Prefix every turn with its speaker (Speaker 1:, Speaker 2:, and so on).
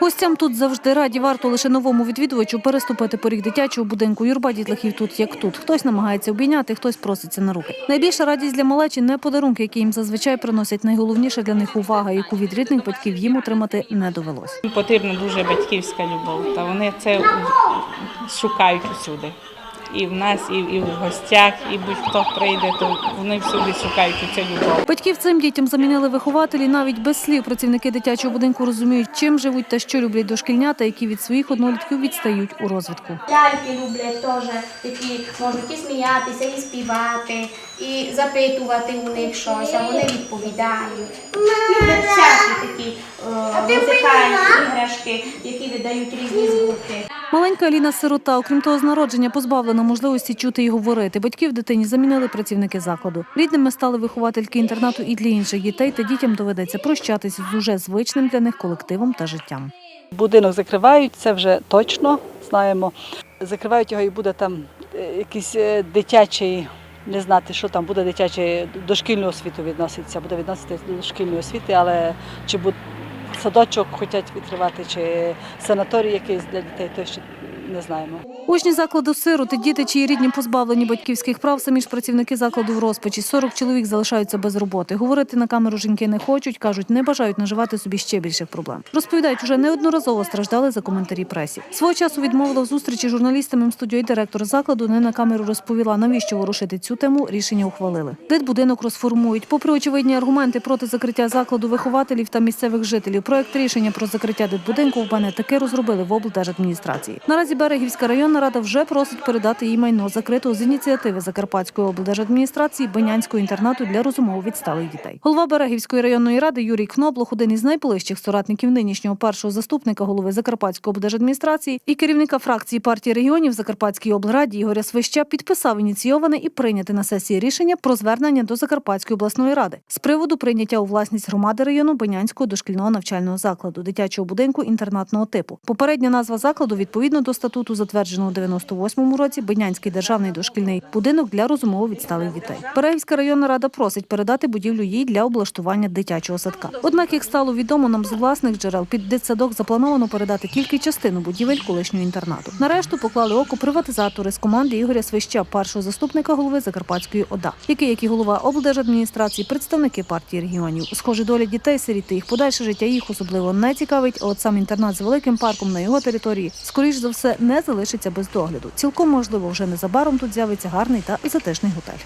Speaker 1: Гостям тут завжди раді. Варто лише новому відвідувачу переступити поріг дитячого будинку. Юрба дітлахів тут як тут. Хтось намагається обійняти, хтось проситься на руки. Найбільша радість для малечі не подарунки, які їм зазвичай приносять. Найголовніше для них увага, яку від рідних батьків їм отримати не довелось.
Speaker 2: Потрібна дуже батьківська любов, та вони це шукають усюди. І в нас, і, і в гостях, і будь-хто прийде, то вони всюди шукають цю любов.
Speaker 1: Батьків цим дітям замінили вихователі. Навіть без слів працівники дитячого будинку розуміють, чим живуть та що люблять дошкільнята, які від своїх однолітків відстають у розвитку.
Speaker 3: Ляльки люблять теж, які можуть і сміятися, і співати, і запитувати у них щось, а вони відповідають. Люблять всякі такі е, музикальні іграшки, які видають різні звуки.
Speaker 1: Маленька Аліна сирота, окрім того, з народження позбавлена можливості чути і говорити. Батьків дитині замінили працівники закладу. Рідними стали виховательки інтернату і для інших дітей, та дітям доведеться прощатися з уже звичним для них колективом та життям.
Speaker 4: Будинок закривають, це вже точно знаємо. Закривають його і буде там е, якийсь е, дитячий, не знати, що там буде дитячий дошкільну освіту відноситься, буде відноситися до дошкільної освіти, але чи буде садочок хочуть відкривати, чи санаторій якийсь для дітей, то ще не знаємо.
Speaker 1: Учні закладу сироти, діти, чиї рідні позбавлені батьківських прав, самі ж працівники закладу в розпачі. 40 чоловік залишаються без роботи. Говорити на камеру жінки не хочуть, кажуть, не бажають наживати собі ще більших проблем. Розповідають, уже неодноразово страждали за коментарі пресі. Свого часу відмовила в зустрічі з журналістами студію директор закладу. Не на камеру розповіла, навіщо ворушити цю тему. Рішення ухвалили. Дитбудинок розформують. Попри очевидні аргументи проти закриття закладу вихователів та місцевих жителів. Проект рішення про закриття дитбудинку в мене таки розробили в облдержадміністрації. Наразі Берегівська районна рада вже просить передати їй майно закритого з ініціативи Закарпатської облдержадміністрації Бенянського інтернату для розумово відсталих дітей. Голова Берегівської районної ради Юрій Кноблох, один із найближчих соратників нинішнього першого заступника голови Закарпатської облдержадміністрації і керівника фракції партії регіонів Закарпатській облраді Ігоря Свища підписав ініційоване і прийняте на сесії рішення про звернення до Закарпатської обласної ради з приводу прийняття у власність громади району Бенянського дошкільного навчального закладу, дитячого будинку інтернатного типу. Попередня назва закладу відповідно до статуту, затвердженого у 98-му році, Бенянський державний дошкільний будинок для розумово відсталих дітей. Берегівська районна рада просить передати будівлю їй для облаштування дитячого садка. Однак, як стало відомо нам з власних джерел, під дитсадок заплановано передати тільки частину будівель колишнього інтернату. Нарешту поклали око приватизатори з команди Ігоря Свища, першого заступника голови Закарпатської ОДА, який, як і голова облдержадміністрації, представники партії регіонів. Схоже, доля дітей сиріт та їх подальше життя їх особливо не цікавить. От сам інтернат з великим парком на його території, скоріш за все, не залишиться без догляду. Цілком можливо, вже незабаром тут з'явиться гарний та затишний готель.